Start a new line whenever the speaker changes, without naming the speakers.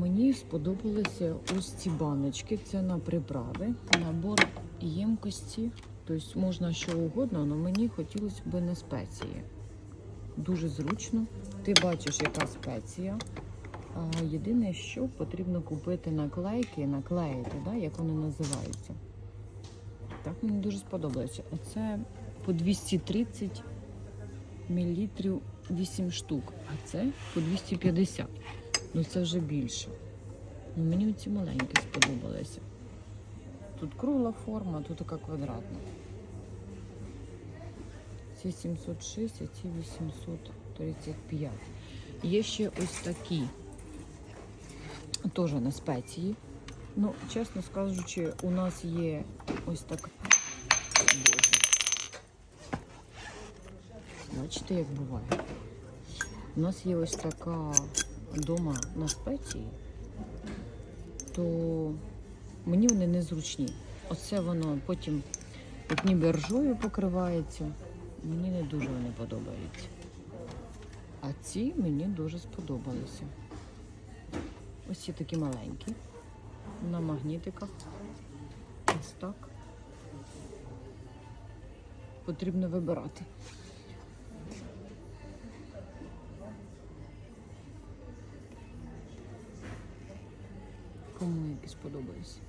Мені сподобалися ось ці баночки. Це на приправи, набор ємкості. Тобто можна що угодно, але мені хотілося б на спеції. Дуже зручно. Ти бачиш, яка спеція. Єдине, що потрібно купити наклейки, наклеїти, да, як вони називаються. Так мені дуже сподобалося. Оце по 230 мл 8 штук, а це по 250. Ну це вже більше. Ну, мені ці маленькі сподобалися. Тут кругла форма, тут така квадратна. Ці 706, а ці 835. Є ще ось такі. Теж на спеції. Ну, чесно скажучи, у нас є ось так. Бачите, як буває. У нас є ось така вдома на спеції, то мені вони незручні. Оце воно потім як ніби ржою покривається. Мені не дуже вони подобаються. А ці мені дуже сподобалися. Ось ці такі маленькі. На магнітиках. Ось так. Потрібно вибирати. komu mi je.